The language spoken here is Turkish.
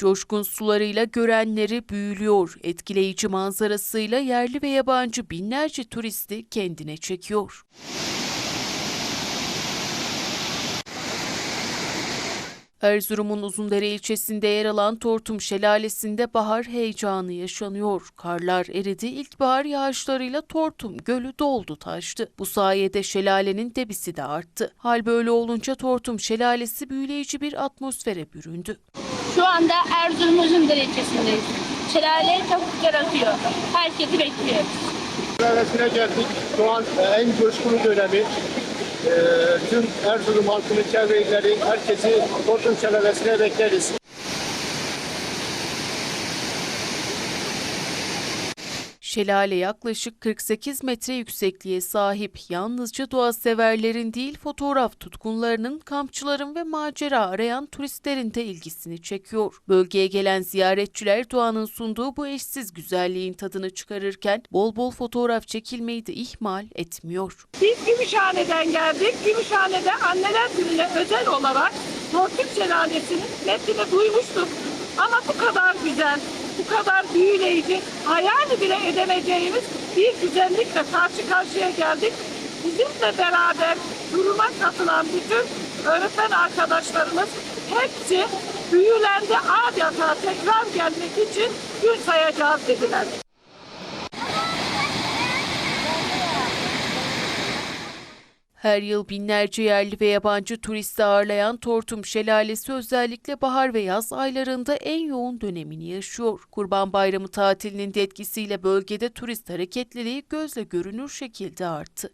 Coşkun sularıyla görenleri büyülüyor. Etkileyici manzarasıyla yerli ve yabancı binlerce turisti kendine çekiyor. Erzurum'un Uzundere ilçesinde yer alan Tortum Şelalesi'nde bahar heyecanı yaşanıyor. Karlar eridi, ilkbahar yağışlarıyla Tortum Gölü doldu taştı. Bu sayede şelalenin debisi de arttı. Hal böyle olunca Tortum Şelalesi büyüleyici bir atmosfere büründü. Şu anda Erzurum Uzundere ilçesindeyiz. Şelale güzel akıyor. Herkesi bekliyoruz. Şelalesi'ne geldik. Şu an e, en coşkulu dönemi. E, tüm Erzurum halkını, çevre herkesi Tortum Şelalesi'ne bekleriz. Şelale yaklaşık 48 metre yüksekliğe sahip. Yalnızca doğa severlerin değil, fotoğraf tutkunlarının, kampçıların ve macera arayan turistlerin de ilgisini çekiyor. Bölgeye gelen ziyaretçiler doğanın sunduğu bu eşsiz güzelliğin tadını çıkarırken bol bol fotoğraf çekilmeyi de ihmal etmiyor. Biz Gümüşhane'den geldik. Gümüşhane'de anneler gününe özel olarak Tortum Şelalesi'nin metnini duymuştuk. Ama bu kadar güzel, bu kadar büyüleyici, hayal bile edemeyeceğimiz bir güzellikle karşı karşıya geldik. Bizimle beraber duruma katılan bütün öğretmen arkadaşlarımız hepsi büyülendi adeta tekrar gelmek için gün sayacağız dediler. Her yıl binlerce yerli ve yabancı turisti ağırlayan Tortum Şelalesi özellikle bahar ve yaz aylarında en yoğun dönemini yaşıyor. Kurban Bayramı tatilinin de etkisiyle bölgede turist hareketliliği gözle görünür şekilde arttı.